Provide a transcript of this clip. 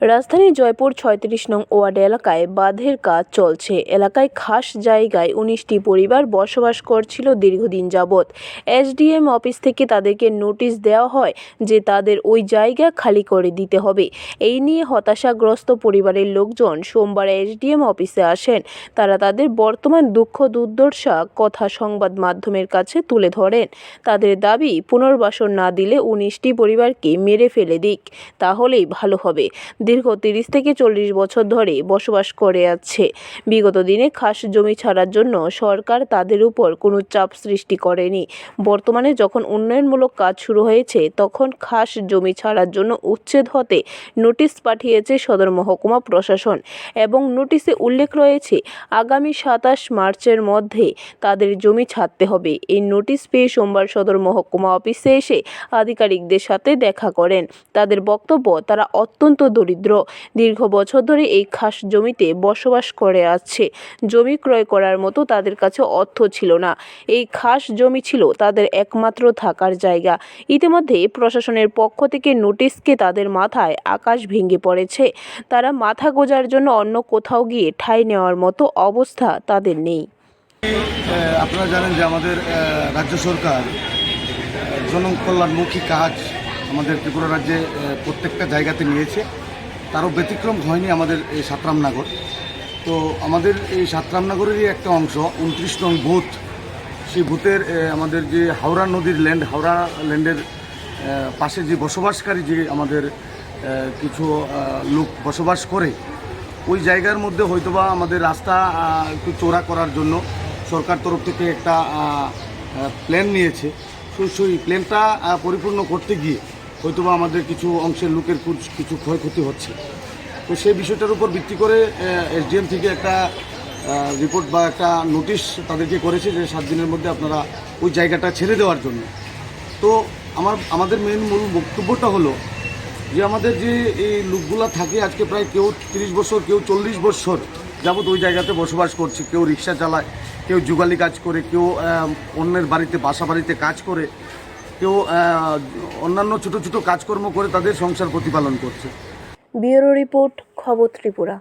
রাজধানী জয়পুর ছয়ত্রিশ নং ওয়ার্ড এলাকায় বাঁধের কাজ চলছে। এলাকায় খাস জায়গায় উনিশটি পরিবার বসবাস করছিল দীর্ঘদিন যাবৎ। এসডিএম অফিস থেকে তাদেরকে নোটিশ দেওয়া হয় যে তাদের ওই জায়গা খালি করে দিতে হবে। এই নিয়ে হতাশাগ্রস্ত পরিবারের লোকজন সোমবার এসডিএম অফিসে আসেন। তারা তাদের বর্তমান দুঃখ দুর্দশা কথা সংবাদ মাধ্যমের কাছে তুলে ধরেন। তাদের দাবি, পুনর্বাসন না দিলে উনিশটি পরিবারকে মেরে ফেলে দিক, তাহলেই ভালো হবে। দীর্ঘ তিরিশ থেকে চল্লিশ বছর ধরে বসবাস করে আসছে বিগত দিনে খাস জমি ছাড়ার জন্য সরকার তাদের উপর কোনো চাপ সৃষ্টি করেনি। বর্তমানে যখন উন্নয়নমূলক কাজ শুরু হয়েছে, তখন খাস জমি ছাড়ার জন্য উচ্ছেদ হতে নোটিশ পাঠিয়েছে সদর মহকুমা প্রশাসন এবং নোটিশে উল্লেখ রয়েছে, আগামী সাতাশ মার্চের মধ্যে তাদের জমি ছাড়তে হবে। এই নোটিশ পেয়ে সোমবার সদর মহকুমা অফিসে এসে আধিকারিকদের সাথে দেখা করেন। তাদের বক্তব্য তারা অত্যন্ত দরিদ্র দীর্ঘ বছর ধরে এই খাস জমিতে বসবাস করে আসছে জমি ক্রয় করার মতো তাদের কাছে অর্থ ছিল না। এই খাস জমি ছিল তাদের একমাত্র থাকার জায়গা। ইতিমধ্যে প্রশাসনের পক্ষ থেকে নোটিশকে তাদের মাথায় আকাশ ভেঙে পড়েছে। তারা মাথা গোজার জন্য অন্য কোথাও গিয়ে ঠাঁই নেওয়ার মতো অবস্থা তাদের নেই। আপনারা জানেন যে আমাদের রাজ্য সরকার জনকল্যাণমুখী কাজ আমাদের ত্রিপুরা রাজ্যে প্রত্যেকটা জায়গাতে নিয়েছে। তারও ব্যতিক্রম হয়নি আমাদের এই সাতরামনগর। তো আমাদের এই সাতরামনগরেরই একটা অংশ, উনত্রিশ নং বুথ। সেই বুথের আমাদের যে হাওড়া নদীর ল্যান্ড হাওড়া ল্যান্ডের পাশে যে বসবাসকারী যে আমাদের কিছু লোক বসবাস করে, ওই জায়গার মধ্যে হয়তোবা আমাদের রাস্তা একটু চোরা করার জন্য সরকার তরফ থেকে একটা প্ল্যান নিয়েছে। সেই প্ল্যানটা পরিপূর্ণ করতে গিয়ে হয়তোবা আমাদের কিছু অংশের লোকের কিছু ক্ষয়ক্ষতি হচ্ছে। তো সেই বিষয়টার উপর ভিত্তি করে এসডিএম থেকে একটা রিপোর্ট বা একটা নোটিশ তাদেরকে করেছে যে সাত দিনের মধ্যে আপনারা ওই জায়গাটা ছেড়ে দেওয়ার জন্য। তো আমার, আমাদের মেন মূল বক্তব্যটা হলো যে আমাদের যে এই লোকগুলা থাকে, আজকে প্রায় কেউ তিরিশ বছর, কেউ চল্লিশ বছর যাবত ওই জায়গাতে বসবাস করছে। কেউ রিক্সা চালায়, কেউ যুগালি কাজ করে, কেউ অন্যের বাড়িতে, বাসা বাড়িতে কাজ করে। কেউ অন্যান্য ছোট ছোট কাজকর্ম করে তাদের সংসার প্রতিপালন করছে। ব্যুরো রিপোর্ট খবর ত্রিপুরা।